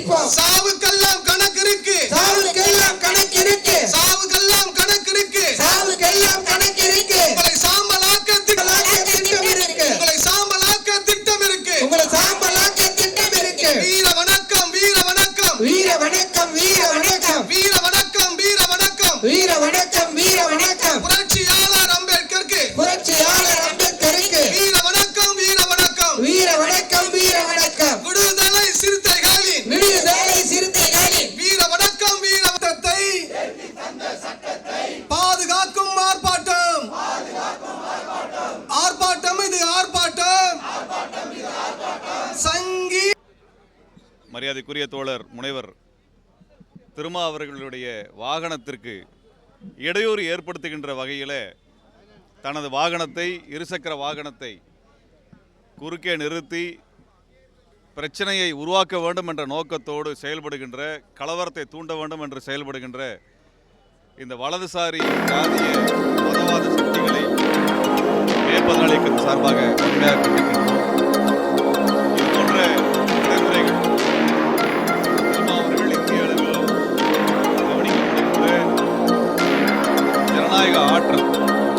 ஜெயிப்போம் சாவுக்கெல்லாம் கணக்கு இருக்கு. சாவுக்கெல்லாம் கணக்கு இருக்கு. சாவுக்கெல்லாம் கணக்கு இருக்கு. சாவுக்கெல்லாம் கணக்கு இருக்கு. உங்களை சாம்பலாக்க திட்டம் இருக்கு. உங்களை சாம்பலாக்க திட்டம் இருக்கு. உங்களை சாம்பலாக்க திட்டம் இருக்கு. வீர வணக்கம் வீர வணக்கம். வீர வணக்கம் வீர வணக்கம். வீர வணக்கம் வீர வணக்கம். வீர வணக்கம். மரியாதைக்குரிய தோழர் முனைவர் திருமா அவர்களுடைய வாகனத்திற்கு இடையூறு ஏற்படுத்துகின்ற வகையில் தனது வாகனத்தை இருசக்கர வாகனத்தை குறுக்கே நிறுத்தி பிரச்சனையை உருவாக்க வேண்டும் என்ற நோக்கத்தோடு செயல்படுகின்ற கலவரத்தை தூண்ட வேண்டும் என்று செயல்படுகின்ற இந்த வலதுசாரி ஜாதிய மதவாத சக்திகளை மேற்பதனாளிக்கு சார்பாக உண்மையாக Thank you.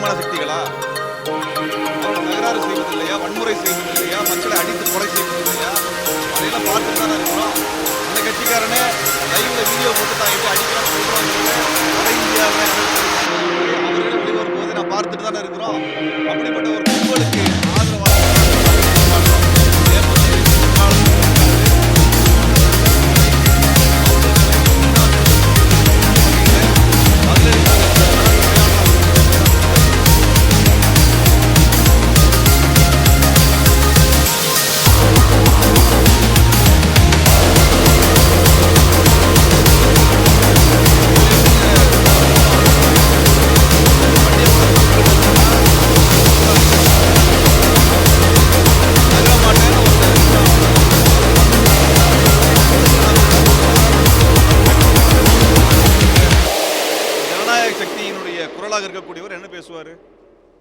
சங்கிகள்லாம் சக்திகளா? அவங்க தகராறு செய்வதில்லையா? வன்முறை செய்வதில்லையா? மக்களை அடித்து கொலை செய்வதில்லையா? அதையெல்லாம் பார்த்துட்டு தானே இருக்கிறோம் இந்த கட்சிக்காரனே லைவ்ல வீடியோ போட்டு தான் இப்போ அடிக்கலாம் சொல்கிறாங்க வட இந்தியாவில் அவர்கள் வெளிவரும் போது நான் பார்த்துட்டு தானே இருக்கிறோம். அப்படிப்பட்ட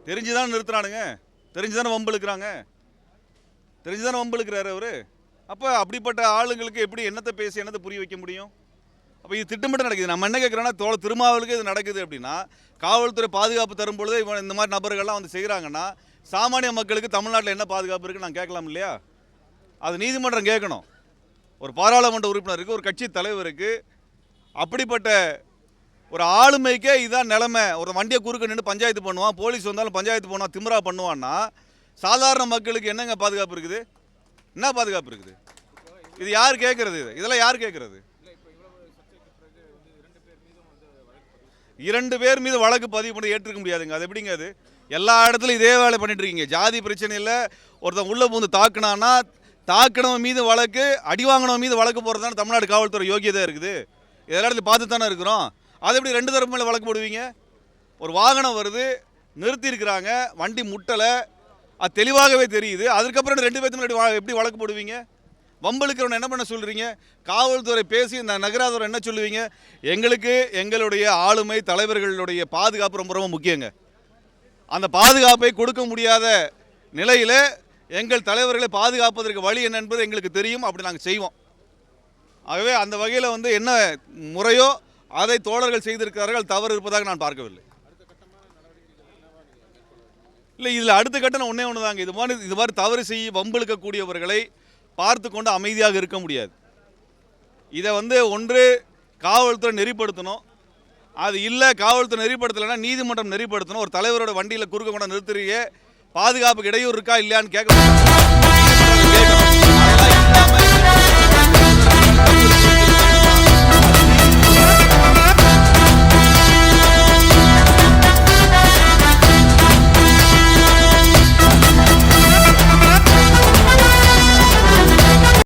தெரிஞ்சுதான் நிறுத்துறானுங்க. தெரிஞ்சுதானே வம்பெழுக்கிறாங்க தெரிஞ்சுதானே வம்பெழுக்கிறாரு அவரு. அப்போ அப்படிப்பட்ட ஆளுங்களுக்கு எப்படி என்னத்தை பேசி என்னத்தை புரிய வைக்க முடியும்? அப்போ இது திட்டமிட்டு நடக்குது. நம்ம என்ன கேட்குறோன்னா தோழ திருமாவளுக்கு இது நடக்குது அப்படின்னா காவல்துறை பாதுகாப்பு தரும்பொழுது இவன் இந்த மாதிரி நபர்கள்லாம் வந்து செய்கிறாங்கன்னா சாமானிய மக்களுக்கு தமிழ்நாட்டில் என்ன பாதுகாப்பு இருக்குன்னு நான் கேட்கலாம் இல்லையா? அது நீதிமன்றம் கேட்கணும். ஒரு பாராளுமன்ற உறுப்பினருக்கு ஒரு கட்சி தலைவருக்கு அப்படிப்பட்ட ஒரு ஆளுமைக்கே இதான் நிலமை. ஒரு வண்டியை குறுக்க நின்று பஞ்சாயத்து பண்ணுவான் போலீஸ் வந்தாலும் பஞ்சாயத்து பண்ணுவான் திமிரா பண்ணுவான்னா சாதாரண மக்களுக்கு என்னங்க பாதுகாப்பு இருக்குது? என்ன பாதுகாப்பு இருக்குது? இது யார் கேட்குறது இது? இதெல்லாம் யார் கேட்கறது இரண்டு பேர் மீது வழக்கு பதிவு பண்ணி ஏற்றுக்க முடியாதுங்க. அது எப்படிங்க அது? எல்லா இடத்துலையும் இதே வேலை பண்ணிட்டு இருக்கீங்க. ஜாதி பிரச்சனையில் ஒருத்தன் உள்ளே பூந்து தாக்குனான்னா தாக்குனவன் மீது வழக்கு அடி வாங்கினவன் மீது வழக்கு போகிறது தானே தமிழ்நாடு காவல்துறை யோகியதாக இருக்குது? எல்லா இடத்துலையும் பார்த்து தானே இருக்கிறோம். அது எப்படி ரெண்டு தரப்பு மேலே வழக்கு போடுவீங்க? ஒரு வாகனம் வருது நிறுத்தியிருக்கிறாங்க வண்டி முட்டலை அது தெளிவாகவே தெரியுது. அதுக்கப்புறம் ரெண்டு பேர்த்து முன்னாடி எப்படி வழக்கு போடுவீங்க? வம்பளுக்கிறவன் என்ன பண்ண சொல்கிறீங்க காவல்துறை பேசி இந்த நகராதவரை என்ன சொல்லுவீங்க? எங்களுக்கு எங்களுடைய ஆளுமை தலைவர்களுடைய பாதுகாப்பு ரொம்ப ரொம்ப முக்கியங்க. அந்த பாதுகாப்பை கொடுக்க முடியாத நிலையில் எங்கள் தலைவர்களை பாதுகாப்பதற்கு வழி என்ன என்பது எங்களுக்கு தெரியும் அப்படி நாங்கள் செய்வோம். ஆகவே அந்த வகையில் வந்து என்ன முறையோ அதை தோழர்கள் செய்திருக்கிறார்கள் தவறு இருப்பதாக நான் பார்க்கவில்லை. இல்லை இதில் அடுத்த கட்டணம் ஒன்றே ஒன்று தாங்க. இது மாதிரி இது மாதிரி தவறு செய்ய வம்பிழுக்கக்கூடியவர்களை பார்த்து கொண்டு அமைதியாக இருக்க முடியாது. இதை வந்து ஒன்று காவல்துறை நெறிப்படுத்தணும். அது இல்லை காவல்துறை நெறிப்படுத்தலைன்னா நீதிமன்றம் நெறிப்படுத்தணும். ஒரு தலைவரோட வண்டியில் குறுக்க கொண்ட நிறுத்துறீங்க. பாதுகாப்புக்கு இடையூறு இருக்கா இல்லையான்னு கேட்க